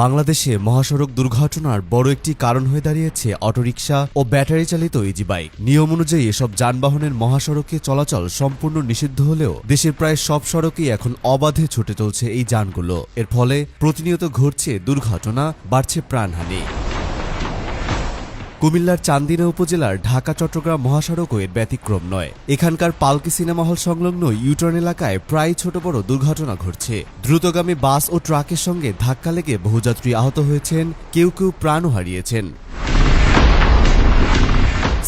বাংলাদেশে মহাসড়ক দুর্ঘটনার বড় একটি কারণ হয়ে দাঁড়িয়েছে অটোরিকশা ও ব্যাটারি চালিত ইজি বাইক। নিয়ম অনুযায়ী এসব যানবাহনের মহাসড়কে চলাচল সম্পূর্ণ নিষিদ্ধ হলেও দেশের প্রায় সব সড়কেই এখন অবাধে ছুটে চলছে এই যানগুলো। এর ফলে প্রতিনিয়ত ঘটছে দুর্ঘটনা, বাড়ছে প্রাণহানি। কুমিল্লার চান্দিনা উপজেলার ঢাকা, চট্টগ্রাম মহাসড়কও এর ব্যতিক্রম নয়। এখানকার পালকি সিনেমা হল সংলগ্ন ইউটার্ন এলাকায় প্রায় ছোট বড় দুর্ঘটনা ঘটছে। দ্রুতগামী বাস ও ট্রাকের সঙ্গে ধাক্কা লেগে বহুযাত্রী আহত হয়েছেন, কেউ কেউ প্রাণও হারিয়েছেন।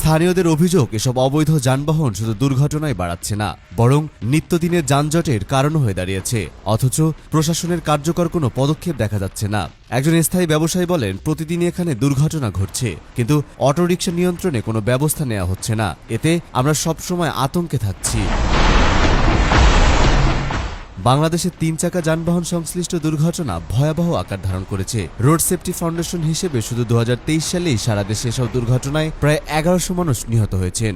স্থানীয়দের অভিযোগ, এসব অবৈধ যানবাহন শুধু দুর্ঘটনায় বাড়াচ্ছে না, বরং নিত্যদিনের যানজটের কারণ হয়ে দাঁড়িয়েছে। অথচ প্রশাসনের কার্যকর কোনো পদক্ষেপ দেখা যাচ্ছে না। একজন স্থায়ী ব্যবসায়ী বলেন, প্রতিদিনই এখানে দুর্ঘটনা ঘটছে, কিন্তু অটোরিকশা নিয়ন্ত্রণে কোনো ব্যবস্থা নেওয়া হচ্ছে না। এতে আমরা সবসময় আতঙ্কে থাকছি। বাংলাদেশে তিন চাকা যানবাহন সংশ্লিষ্ট দুর্ঘটনা ভয়াবহ আকার ধারণ করেছে। রোড সেফটি ফাউন্ডেশন হিসেবে শুধু দু হাজার তেইশ সালেই সারা দেশে এসব দুর্ঘটনায় প্রায় এগারোশো মানুষ নিহত হয়েছেন।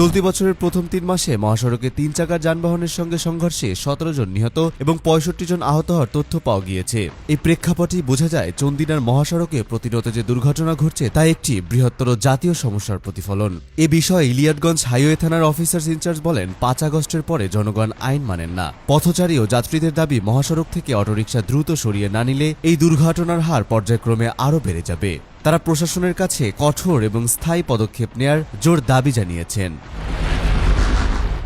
চলতি বছরের প্রথম তিন মাসে মহাসড়কে তিন চাকার যানবাহনের সঙ্গে সংঘর্ষে সতেরো জন নিহত এবং পঁয়ষট্টি জন আহত হওয়ার তথ্য পাওয়া গিয়েছে। এই প্রেক্ষাপটেই বোঝা যায়, চন্দিনার মহাসড়কে প্রতিনিয়ত যে দুর্ঘটনা ঘটছে, তা একটি বৃহত্তর জাতীয় সমস্যার প্রতিফলন। এ বিষয়ে ইলিয়াটগঞ্জ হাইওয়ে থানার অফিসার্স ইনচার্জ বলেন, পাঁচ আগস্টের পরে জনগণ আইন মানেন না। পথচারী ও যাত্রীদের দাবি, মহাসড়ক থেকে অটোরিকশা দ্রুত সরিয়ে না নিলে এই দুর্ঘটনার হার পর্যায়ক্রমে আরও বেড়ে যাবে। তারা প্রশাসনের কাছে কঠোর এবং স্থায়ী পদক্ষেপ নেয়ার জোর দাবি জানিয়েছেন।